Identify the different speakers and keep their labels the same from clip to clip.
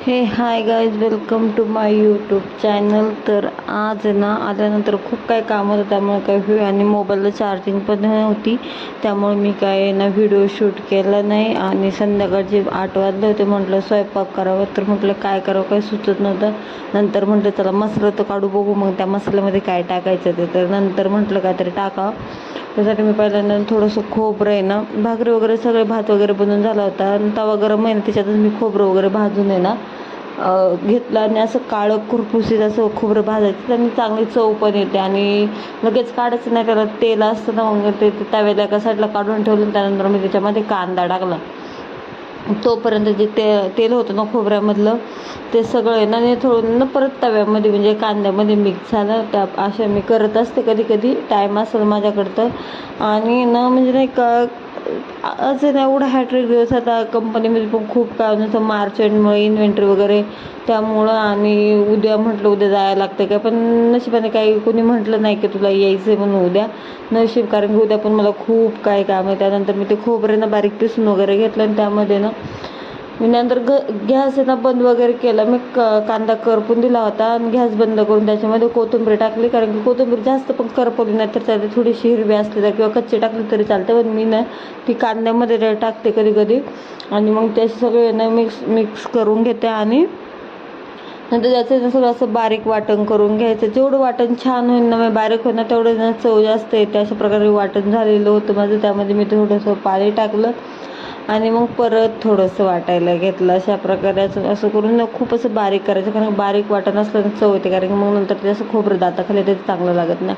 Speaker 1: Hey hi guys welcome to my YouTube channel तर आज आहे ना आल्यानंतर खूप काय काम होतं त्यामुळे काय व्ह्यू आणि मोबाईलला चार्जिंग पण नव्हती. त्यामुळे मी काय ना व्हिडिओ शूट केला नाही. आणि संध्याकाळचे आठ वाजले होते म्हटलं स्वयंपाक करावं. तर म्हटलं काय करावं काय सुचत नव्हतं. नंतर म्हटलं चला मसाला तर काढू बघू. मग त्या मसाल्यामध्ये काय टाकायचं ते. तर नंतर म्हटलं काहीतरी टाकावं. त्यासाठी मी पहिल्यांदा थोडंसं खोबरं आहे ना भाकरी वगैरे सगळे भात वगैरे बनवून झाला होता. आणि तवा गरम आहे ना त्याच्यातच मी खोबरं वगैरे भाजून आहे ना घेतलं आणि असं काळं कुरपुसीत असं खोबरं भाजायचं त्याने चांगली चव पण येते आणि लगेच काढायचं नाही त्याला तेल असतं ना मग ते तव्याला एका साईडला काढून ठेवलं त्यानंतर मी त्याच्यामध्ये कांदा टाकला. तोपर्यंत जे ते तेल होतं ना खोबऱ्यामधलं ते सगळं आहे ना थोडं ना परत तव्यामध्ये म्हणजे कांद्यामध्ये मिक्स झालं. त्या अशा मी करत असते कधी कधी टाईम असेल माझ्याकडं तर. आणि ना म्हणजे नाही का असं नाही एवढा हॅट्रिक दिवस आता कंपनीमध्ये पण खूप काय होतं मार्च एंडमुळे इन्व्हेंटरी वगैरे त्यामुळं आणि उद्या म्हटलं उद्या जायला लागतं काय पण नशिबाने काही कोणी म्हटलं नाही की तुला यायचं आहे म्हणून उद्या? नशीब कारण की उद्या पण मला खूप काय काम आहे. त्यानंतर मी ते खोबऱ्यानं बारीक पिसून वगैरे घेतलं आणि त्यामध्ये ना मी नंतर ग गॅस आहे ना बंद वगैरे केला. मी क कांदा करपून दिला होता आणि गॅस बंद करून त्याच्यामध्ये कोथिंबीर टाकली. कारण की कोथिंबीर जास्त पण करपवली नाही तर त्यात थोडीशी हिरवी असली तर किंवा कच्ची टाकली तरी चालते. पण मी ना ती कांद्यामध्ये टाकते कधी कधी. आणि मग ते सगळे ना मिक्स मिक्स करून घेते आणि नंतर त्याचं सगळं असं बारीक वाटण करून घ्यायचं. जेवढं वाटण छान होईल ना मग बारीक होईल ना तेवढं ना चव जास्त येते. अशा प्रकारे वाटण झालेलं होतं माझं. त्यामध्ये मी थोडंसं पाणी टाकलं. आणि मग परत थोडंसं वाटायला घेतलं. अशा प्रकारे असं करून खूप असं बारीक करायचं. कारण बारीक वाटण असलं चव येते. कारण की मग नंतर ते असं खोबरं दाताखाली ते चांगलं लागत नाही.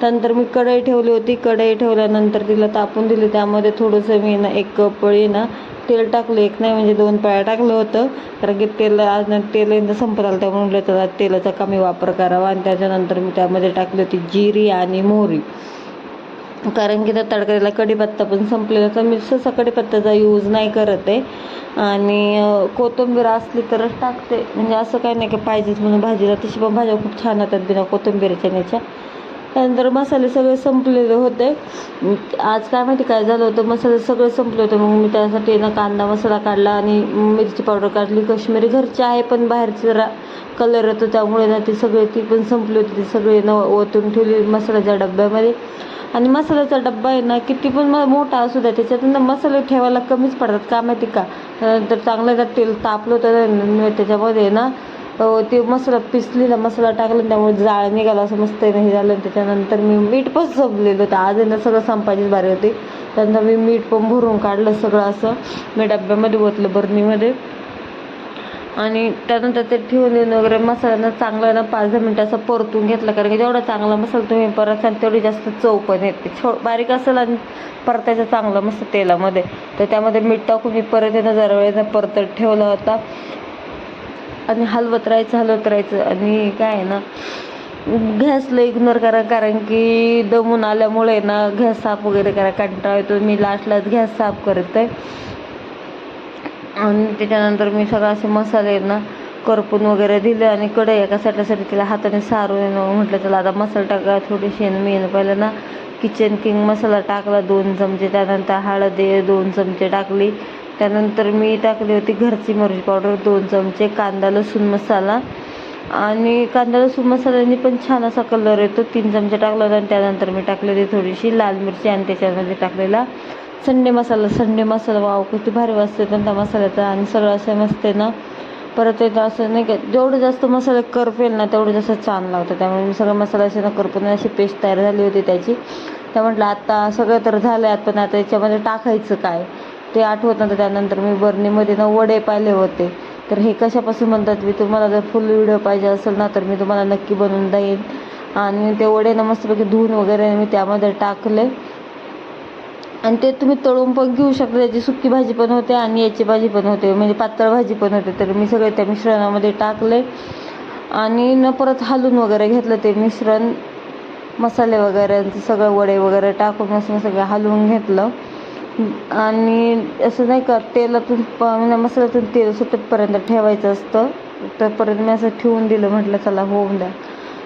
Speaker 1: त्यानंतर मी कढई ठेवली होती. कढई ठेवल्यानंतर तिला तापून दिली. त्यामध्ये थोडंसं मी ना एक पळी ना तेल टाकलं. एक नाही म्हणजे दोन पळ्या टाकलं होतं. कारण की तेल आज तेल एकदा संपत आलं त्यामुळे म्हटलं त्याला तेलाचा कमी वापर करावा. आणि त्याच्यानंतर मी त्यामध्ये टाकली होती जिरी आणि मोहरी. कारण की त्या तडकाला कढीपत्ता पण संपलेला तर मी सहसा कढीपत्त्याचा यूज नाही करत आहे. आणि कोथिंबीर असली तरच टाकते. म्हणजे असं काही नाही की पाहिजेच म्हणून भाजीला. तशी पण भाज्या खूप छान होतात बिना कोथिंबीरच्या न्याच्या त्यानंतर मसाले सगळे संपलेले होते. आज काय माहिती काय झालं होतं? मसाले सगळे संपले होते. मग मी त्यासाठी ना कांदा मसाला काढला आणि मिरची पावडर काढली. कश्मीरी घरची आहे पण बाहेरची जरा कलर येतो. त्यामुळे ना ती सगळी ती पण संपली होती. ती सगळी न ओतून ठेवली मसाल्याच्या डब्यामध्ये. आणि मसाल्याचा डब्बा आहे ना किती पण म- मोठा असू द्या त्याच्यातून मसाले ठेवायला कमीच पडतात. का माहिती का? तर चांगलं जर तेल तापलं तर त्याच्यामध्ये ना ते मसाला पिसलेला मसाला टाकला त्यामुळे जाळ निघाला असं मस्त हे झालं. त्याच्यानंतर मी मीठ पण संपलेलं होतं. आज ना सगळं संपायचीच बारी होती. त्यानंतर मी मीठ पण भरून काढलं सगळं असं. मी डब्यामध्ये ओतलं बरणीमध्ये. आणि त्यानंतर ते ठेवून देऊन वगैरे मसाला चांगला ना पाच दहा मिनटं असं परतून घेतला. कारण की जेवढा चांगला मसाला तुम्ही परत तेवढी जास्त चव पण येते. छो बारीक असेल आणि परतायचं चांगलं मस्त तेलामध्ये. तर त्यामध्ये मीठ टाकून मी परत येणं जरा वेळेनं परतत ठेवला होता. आणि हलवत राहायचं हलवत राहायचं. आणि काय आहे ना गॅसला इग्नोर करा कारण की दमून आल्यामुळे ना गॅस साफ वगैरे करा. कंटाळा येतो. मी लास्टलाच गॅस साफ करते आणि त्याच्यानंतर मी सगळं असे मसाले ना करपून वगैरे दिले आणि कढई एका साईडसाठी तिला हाताने सारून येणं. म्हटलं चला आता मसाला टाका थोडीशी आणि मी पहिलं ना किचन किंग मसाला टाकला दोन चमचे. त्यानंतर हळदी दोन चमचे टाकली. त्यानंतर मी टाकली होती घरची मिरची पावडर दोन चमचे कांदा लसूण मसाला. आणि कांदा लसूण मसाल्याने पण छान असा कलर येतो. तीन चमचे टाकला होता आणि त्यानंतर मी टाकली होती थोडीशी लाल मिरची आणि त्याच्यामध्ये टाकलेला Sunday masala Sunday masala wow किती भारी वाजते त्यांचा त्या मसाल्याचा आणि सगळं असं मस्त आहे ना. परत येतं असं नाही का जेवढं जास्त मसाला करपेल ना तेवढं जास्त छान लागतं. त्यामुळे मी सगळं मसाला असे ना करपून अशी पेस्ट तयार झाली होती त्याची. त्या म्हटलं आता सगळं तर झालं आहे पण आता याच्यामध्ये टाकायचं काय? ते आठवत नव्हतं त्यानंतर मी बर्नीमध्ये ना वडे पाहिले होते. तर हे कशापासून म्हणतात मी तुम्हाला जर फुल व्हिडिओ पाहिजे असेल ना तर मी तुम्हाला नक्की बनवून देईन. आणि ते वडे ना मस्तपैकी धुवून वगैरे मी त्यामध्ये टाकले. आणि ते तुम्ही तळून पण घेऊ शकता त्याची सुकी भाजी पण होते आणि याची भाजी पण होते म्हणजे पातळ भाजी पण होते तर मी सगळे त्या मिश्रणामध्ये टाकले. आणि न परत हलून वगैरे घेतलं ते मिश्रण मसाले वगैरे सगळं वडे वगैरे टाकून असं सगळं हलवून घेतलं. आणि असं नाही का तेलातून प म्हणजे मसाल्यातून तेल सुटतपर्यंत ठेवायचं असतं. तोपर्यंत मी असं ठेवून दिलं म्हटलं चला होऊन द्या.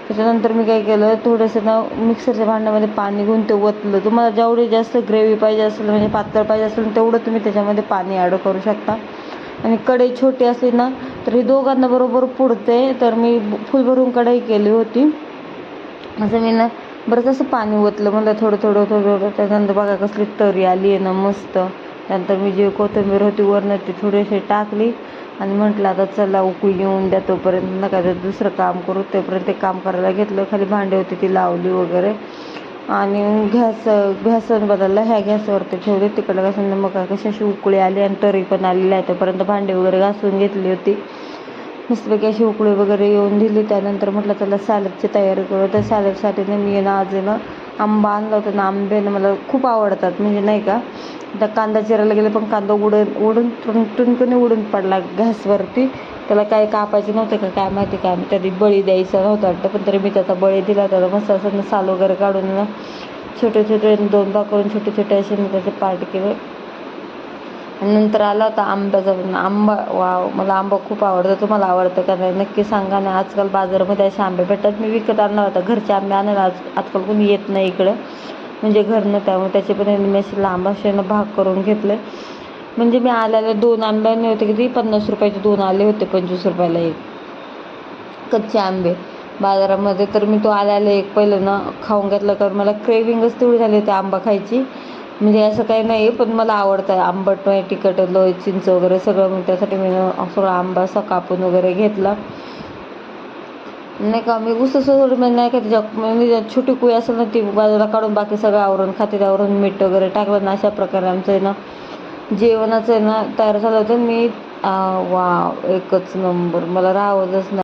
Speaker 1: त्याच्यानंतर मी काय केलं थोडंसं ना मिक्सरच्या भांड्यामध्ये पाणी घेऊन ते ओतलं. तुम्हाला जेवढी जास्त ग्रेव्ही पाहिजे असेल म्हणजे पातळ पाहिजे असेल तेवढं तुम्ही त्याच्यामध्ये पाणी ॲड करू शकता. आणि कढई छोटी असली ना तर हे दोघांना बरोबर पुरते. तर मी फुल भरून कढई केली होती. असं मी ना बरंच असं पाणी ओतलं. म्हणलं थोडं थोडं थोडं थोडं. त्याच्यानंतर बघा कसली तरी आली आहे ना मस्त. त्यानंतर मी जी कोथिंबीर होती वरनं ती थोडीशी टाकली. आणि म्हटलं आता चला उकळी येऊन द्या तोपर्यंत नका तर दुसरं काम करू. तोपर्यंत ते काम करायला घेतलं खाली भांडे होती ती लावली वगैरे. आणि घॅस घॅसन बदलला. ह्या गॅसवरती ठेवले तिकडं घासून. मग कशी अशी उकळी आली आणि तरी पण आलेली आहे. तोपर्यंत भांडे वगैरे घासून घेतली होती. मस्तपैकी अशी उकळी वगैरे येऊन दिली. त्यानंतर म्हटलं त्याला सॅलडची तयारी करू. तर सॅलडसाठी ना मी ना आज ना आंबा आणला होता ना आंबे ना मला खूप आवडतात. म्हणजे नाही का आता कांदा चिरायला गेले पण कांदा उडून उडून टुनकने उडून पडला घासवरती. त्याला काय कापायचं नव्हतं का काय माहिती काय त्याने बळी द्यायचा नव्हता वाटतं. पण तरी मी त्याचा बळी दिला त्याला मस्त असं साल वगैरे काढून ना छोटे छोटे दोन भाग करून छोटे छोटे असे मी त्याचे पार्ट केले. आणि नंतर आला होता आंब्याचा आंबा वाव मला आंबा खूप आवडतो. तुम्हाला आवडतं का नाही नक्की सांगा. ना आजकाल बाजारामध्ये असे आंबे भेटतात. मी विकत आणला होता घरचे आंबे आणायला आज आजकाल कोणी येत नाही इकडं. म्हणजे घरनं त्यामुळे त्याचे पण मी असे लांब असे भाग करून घेतले. म्हणजे मी आल्याला दोन आंब्याने होते किती पन्नास रुपयाचे दोन आले होते पंचवीस रुपयाला एक. कच्चे आंबे. बाजारामध्ये तर मी तो आल्याला एक पहिलं ना खाऊन घेतलं कारण मला क्रेविंगच तेवढी झाली होती आंबा खायची. म्हणजे असं काही नाही पण मला आवडतं आंबट नाही तिखट लोय चिंच वगैरे सगळं मग त्यासाठी मी ना सगळं आंबा असा कापून वगैरे घेतला. नाही का मी उसं सोडून म्हणजे नाही का त्याच्या छोटी कुई असेल ना ती बाजूला काढून बाकी सगळं आवरून खाते आवरून मीठ वगैरे टाकलं ना अशा प्रकारे आमचं आहे ना जेवणाचं आहे ना तयार झालं होतं. मी वा एकच नंबर. मला राहतच नाही.